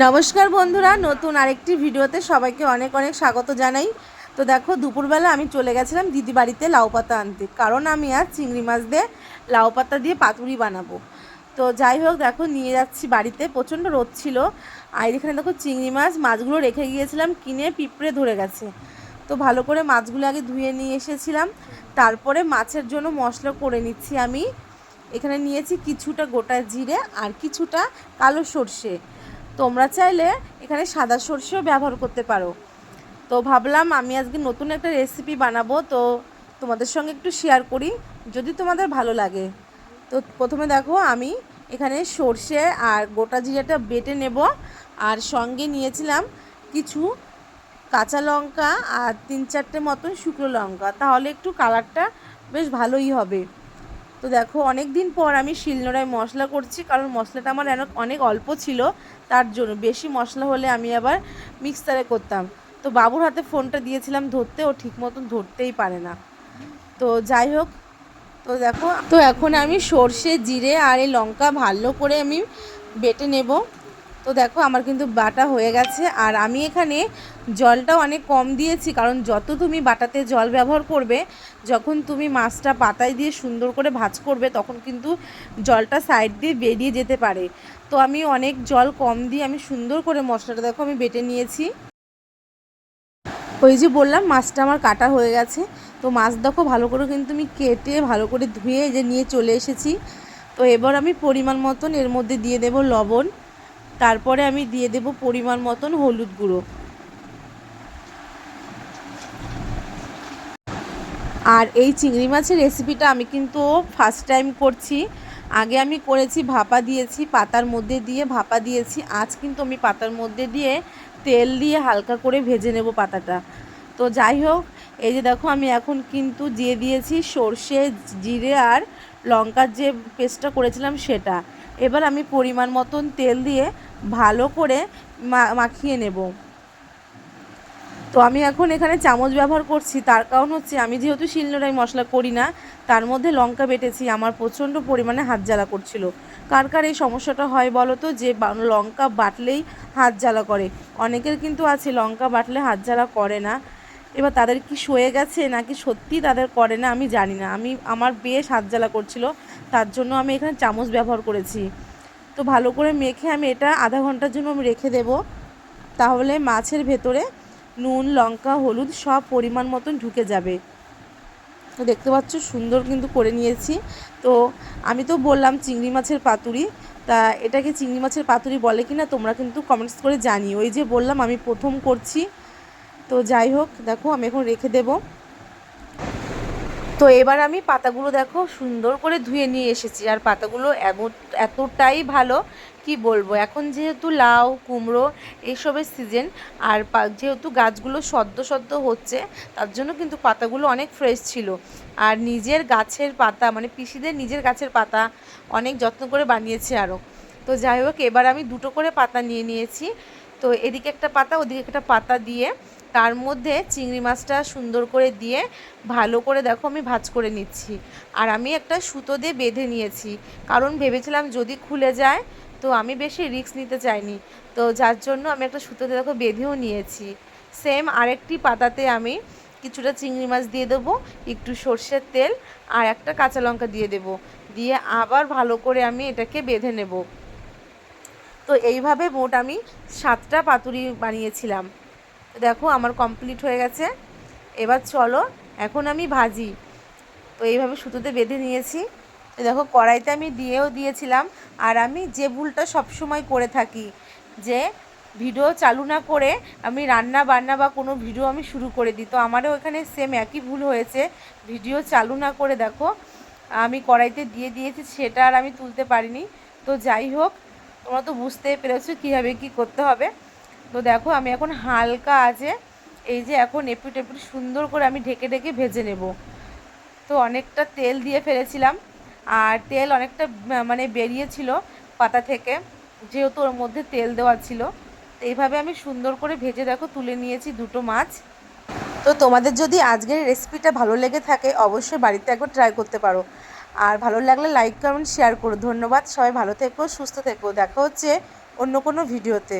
নমস্কার বন্ধুরা, নতুন আরেকটি ভিডিওতে সবাইকে অনেক অনেক স্বাগত জানাই। তো দেখো, দুপুরবেলা আমি চলে গেছিলাম দিদি বাড়িতে লাউ পাতা আনতে। কারণ আমি আজ চিংড়ি মাছ দিয়ে লাউ পাতা দিয়ে পাতুরি বানাবো। তো যাই হোক, দেখো, নিয়ে যাচ্ছি বাড়িতে। প্রচণ্ড রোদ ছিল। আর এখানে দেখো, চিংড়ি মাছ মাছগুলো রেখে গিয়েছিলাম, কিনে পিঁপড়ে ধরে গেছে। তো ভালো করে মাছগুলো আগে ধুয়ে নিয়ে এসেছিলাম। তারপরে মাছের জন্য মশলা করে নিচ্ছি আমি। এখানে নিয়েছি কিছুটা গোটা জিরে আর কিছুটা কালো সর্ষে। তোমরা চাইলে এখানে সাদা সর্ষেও ব্যবহার করতে পারো। তো ভাবলাম আমি আজকে নতুন একটা রেসিপি বানাবো, তো তোমাদের সঙ্গে একটু শেয়ার করি, যদি তোমাদের ভালো লাগে। তো প্রথমে দেখো, আমি এখানে সর্ষে আর গোটা জিরাটা বেটে নেব, আর সঙ্গে নিয়েছিলাম কিছু কাঁচা লঙ্কা আর তিন চারটে মতন শুকনো লঙ্কা। তাহলে একটু কালারটা বেশ ভালোই হবে। তো দেখো অনেক দিন পর আমি শিলনোড়ায় মশলা করছি, কারণ মশলাটা আমার অনেক- অনেক অল্প ছিল, তার জন্য। বেশি মশলা হলে আমি আবার মিক্সারে করতাম। তো বাবুর হাতে ফোনটা দিয়েছিলাম, ধরতে ও ঠিক মতন ধরতেই পারে না। তো যাই হোক, তো দেখো, তো এখন আমি সর্ষে, জিরে আর এই লঙ্কা ভালো করে আমি বেটে নেব। তো দেখো, আমার কিন্তু বাটা হয়ে গেছে। আর আমি এখানে জলটাও অনেক কম দিয়েছি, কারণ যত তুমি বাটাতে জল ব্যবহার করবে, যখন তুমি মাছটা পাতায় দিয়ে সুন্দর করে ভাজ করবে, তখন কিন্তু জলটা সাইড দিয়ে বেরিয়ে যেতে পারে। তো আমি অনেক জল কম দিয়ে আমি সুন্দর করে মশলাটা দেখো, আমি বেটে নিয়েছি। ওই যে বললাম, মাছটা আমার কাটা হয়ে গেছে। তো মাছ দেখো, ভালো করে কিন্তু আমি কেটে, ভালো করে ধুয়ে যে নিয়ে চলে এসেছি। তো এবার আমি পরিমাণ মতন এর মধ্যে দিয়ে দেব লবণ। তারপরে আমি দিয়ে দেব পরিমাণ মতন হলুদ গুঁড়ো। আর এই চিংড়ি মাছের রেসিপিটা আমি কিন্তু ফার্স্ট টাইম করছি। আগে আমি করেছি, ভাপা দিয়েছি, পাতার মধ্যে দিয়ে ভাপা দিয়েছি। আজ কিন্তু আমি পাতার মধ্যে দিয়ে তেল দিয়ে হালকা করে ভেজে নেব পাতাটা। তো যাই হোক, এই যে দেখো আমি এখন কিন্তু দিয়ে দিয়েছি সর্ষে, জিরে আর লঙ্কার যে পেস্টটা করেছিলাম সেটা। এবার আমি পরিমাণ মতন তেল দিয়ে ভালো করে মাখিয়ে নেব। তো আমি এখন এখানে চামচ ব্যবহার করছি, তার কারণ হচ্ছে আমি যেহেতু শিলনোড়ায় মশলা করি না, তার মধ্যে লঙ্কা বেটেছি, আমার প্রচণ্ড পরিমাণে হাত জ্বালা করছিল। কার কার এই সমস্যাটা হয় বলো তো? যে লঙ্কা বাটলেই হাত জ্বালা করে। অনেকের কিন্তু আছে লঙ্কা বাটলে হাত জ্বালা করে না। এবার তাদের কি সয়ে গেছে নাকি সত্যি তাদের করে না, আমি জানি না। আমি, আমার বেশ হাত জ্বালা করছিল, তার জন্য আমি এখানে চামচ ব্যবহার করেছি। তো ভালো করে মেখে আমি এটা আধা ঘণ্টার জন্য আমি রেখে দেব। তাহলে মাছের ভেতরে নুন, লঙ্কা, হলুদ সব পরিমাণ মতন ঢুকে যাবে। তো দেখতে পাচ্ছ সুন্দর কিন্তু করে নিয়েছি। তো আমি তো বললাম চিংড়ি মাছের পাতুরি, তা এটাকে চিংড়ি মাছের পাতুরি বলে কি না তোমরা কিন্তু কমেন্টস করে জানি ওই যে বললাম আমি প্রথম করছি। তো যাই হোক, দেখো আমি এখন রেখে দেব। তো এবার আমি পাতাগুলো দেখো সুন্দর করে ধুয়ে নিয়ে এসেছি। আর পাতাগুলো এতটাই ভালো, কি বলব? এখন যেহেতু লাউ, কুমড়ো এইসবের সিজন আর যেহেতু গাছগুলো সদ্য সদ্য হচ্ছে, তার জন্য কিন্তু পাতাগুলো অনেক ফ্রেশ ছিল। আর নিজের গাছের পাতা মানে পিসিদের নিজের গাছের পাতা অনেক যত্ন করে বানিয়েছে আরও তো যাই হোক, এবার আমি দুটো করে পাতা নিয়ে নিয়েছি। তো এদিকে একটা পাতা, ওদিকে একটা পাতা দিয়ে তার মধ্যে চিংড়ি মাছটা সুন্দর করে দিয়ে ভালো করে দেখো আমি ভাজ করে নিচ্ছি। আর আমি একটা সুতো দিয়ে বেঁধে নিয়েছি। কারণ ভেবেছিলাম যদি খুলে যায়, তো আমি বেশি রিস্ক নিতে চাইনি। তো যার জন্য আমি একটা সুতোতে দেখো বেঁধেও নিয়েছি। সেম আরেকটি পাতাতে আমি কিছুটা চিংড়ি মাছ দিয়ে দেবো, একটু সর্ষের তেল আর একটা কাঁচা লঙ্কা দিয়ে দেবো। দিয়ে আবার ভালো করে আমি এটাকে বেঁধে নেব। তো এইভাবে মোট আমি সাতটা পাতুরি বানিয়েছিলাম। দেখো আমার কমপ্লিট হয়ে গেছে। এবার চলো, এখন আমি ভাজি। তো এইভাবে সুতোতে বেঁধে নিয়েছি। দেখো কড়াইতে আমি দিয়েও দিয়েছিলাম। আর আমি যে ভুলটা সবসময় করে থাকি, যে ভিডিও চালু না করে আমি রান্না বান্না বা কোনো ভিডিও আমি শুরু করে দিই। তো আমারও এখানে সেম একই ভুল হয়েছে। ভিডিও চালু না করে দেখো, আমি কড়াইতে দিয়ে দিয়েছি, সেটা আর আমি তুলতে পারিনি। তো যাই হোক তোমরা তো বুঝতেই পেরেছ কীভাবে কী করতে হবে। তো দেখো, আমি এখন হালকা আছে এই যে এখন এপিট এপিট সুন্দর করে আমি ঢেকে ঢেকে ভেজে নেব। তো অনেকটা তেল দিয়ে ফেলেছিলাম আর তেল অনেকটা মানে বেরিয়েছিল পাতা থেকে, যেহেতু ওর মধ্যে তেল দেওয়া ছিল। তো এইভাবে আমি সুন্দর করে ভেজে দেখো, তুলে নিয়েছি দুটো মাছ। তো তোমাদের যদি আজকের রেসিপিটা ভালো লেগে থাকে, অবশ্যই বাড়িতে একবার ট্রাই করতে পারো। আর ভালো লাগলে লাইক কমেন্ট শেয়ার করো। ধন্যবাদ, সবাই ভালো থেকো, সুস্থ থেকো। দেখা হচ্ছে অন্য কোনো ভিডিওতে